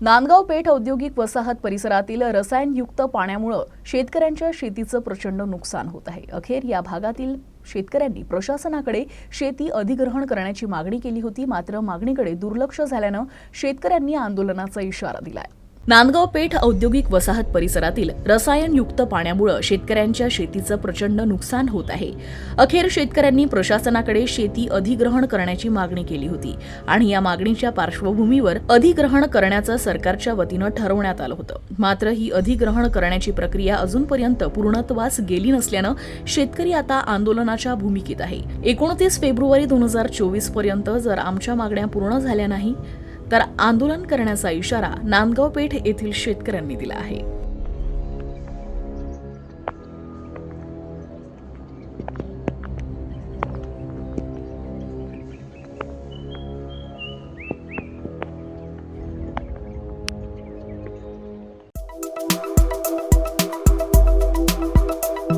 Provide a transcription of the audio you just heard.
नांदगाव पेठ औद्योगिक वसाहत परिसरातील रसायनयुक्त पाण्यामुळं शेतकऱ्यांच्या शेतीचं प्रचंड नुकसान होत आहे. अखेर या भागातील शेतकऱ्यांनी प्रशासनाकडे शेती अधिग्रहण करण्याची मागणी केली होती. मात्र मागणीकडे दुर्लक्ष झाल्यानं शेतकऱ्यांनी आंदोलनाचा इशारा दिलाय. नांदगाव पेठ औद्योगिक वसाहत परिसरातील रसायनयुक्त पाण्यामुळं शेतकऱ्यांच्या शेतीचं प्रचंड नुकसान होत आहे. अखेर शेतकऱ्यांनी प्रशासनाकडे शेती अधिग्रहण करण्याची मागणी केली होती आणि या मागणीच्या पार्श्वभूमीवर अधिग्रहण करण्याचं सरकारच्या वतीनं ठरवण्यात आलं होतं. मात्र ही अधिग्रहण करण्याची प्रक्रिया अजूनपर्यंत पूर्णत्वास गेली नसल्यानं शेतकरी आता आंदोलनाच्या भूमिकेत आहे. एकोणतीस फेब्रुवारी दोन हजार चोवीसपर्यंत जर आमच्या मागण्या पूर्ण झाल्या नाही तर आंदोलन करण्याचा इशारा नांदगाव पेठ येथील शेतकऱ्यांनी दिला आहे.